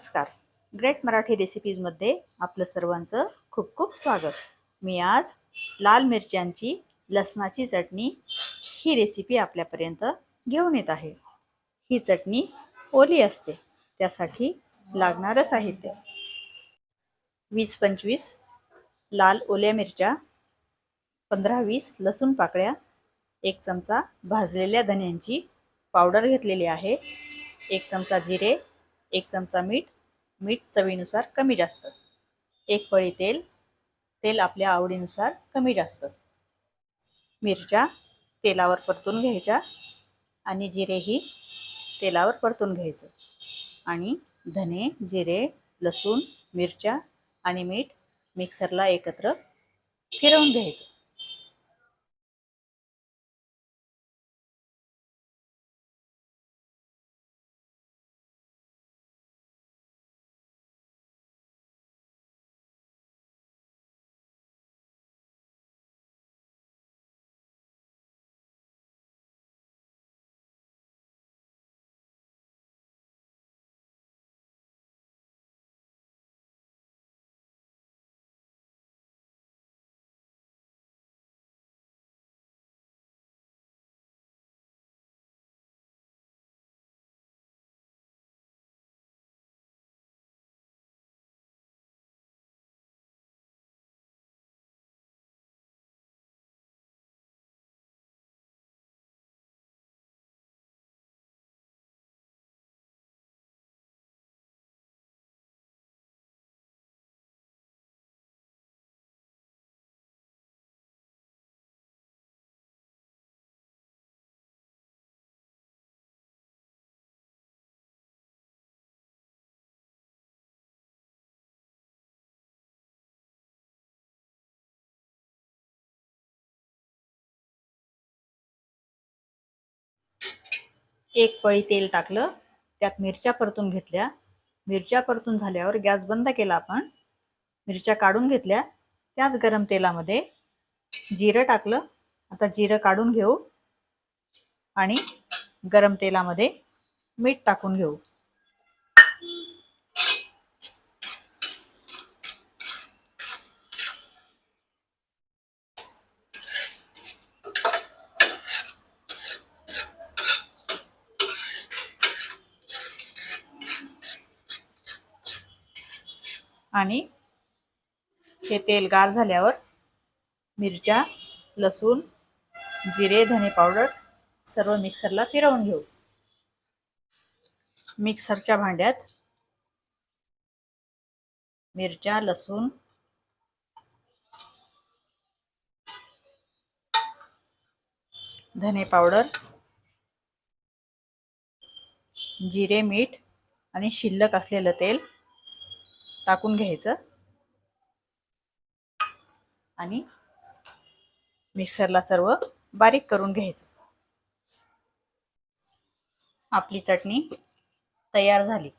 नमस्कार. ग्रेट मराठी रेसिपीजमध्ये आपलं सर्वांचं खूप खूप स्वागत. मी आज लाल मिरच्यांची लसणाची चटणी ही रेसिपी आपल्यापर्यंत घेऊन येत आहे. ही चटणी ओली असते त्यासाठी लागणारं साहित्य. वीस पंचवीस लाल ओल्या मिरच्या पंधरा वीस लसूण पाकळ्या एक चमचा भाजलेल्या धन्यांची पावडर घेतलेली आहे एक चमचा जिरे एक चमचा मीठ मीठ चवीनुसार कमी जास्त. एक पळी तेल तेल आपल्या आवडीनुसार कमी जास्त. मिरच्या तेलावर परतून घ्यायच्या आणि जिरेही तेलावर परतून घ्यायचं. आणि धने जिरे लसूण मिरच्या आणि मीठ मिक्सरला एकत्र फिरवून घ्यायचं. एक पळी तेल टाकलं त्यात मिरच्या परतून घेतल्या. मिरच्या परतून झाल्यावर गॅस बंद केला आपण. मिरच्या काढून घेतल्या. त्याच गरम तेलामध्ये जिरं टाकलं. आता जिरं काढून घेऊ. आणि गरम तेलामध्ये मीठ टाकून घेऊ. आणि हे तेल गार झाल्यावर मिरच्या लसूण जिरे धने पावडर सर्व मिक्सरला फिरवून घेऊ. मिक्सरच्या भांड्यात मिरच्या लसूण धने पावडर जिरे मीठ आणि शिल्लक असलेलं तेल टाकून घ्यायचं. आणि मिक्सरला सर्व बारीक करून घ्यायचं. आपली चटणी तयार झाली.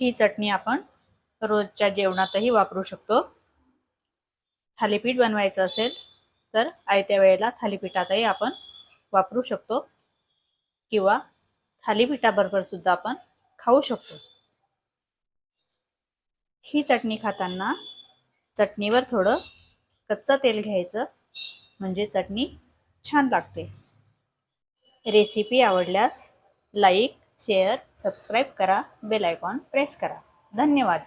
ही चटणी आपण रोजच्या जेवणातही वापरू शकतो. थालीपीठ बनवायचं असेल तर आयत्या वेळेला थालीपीठातही आपण वापरू शकतो किंवा थालीपीठाबरोबर सुद्धा आपण खाऊ शकतो. ही चटणी खाताना चटणीवर थोडं कच्चं तेल घ्यायचं म्हणजे चटणी छान लागते. रेसिपी आवडल्यास लाईक शेअर सबस्क्राईब करा बेल आयकॉन प्रेस करा. धन्यवाद.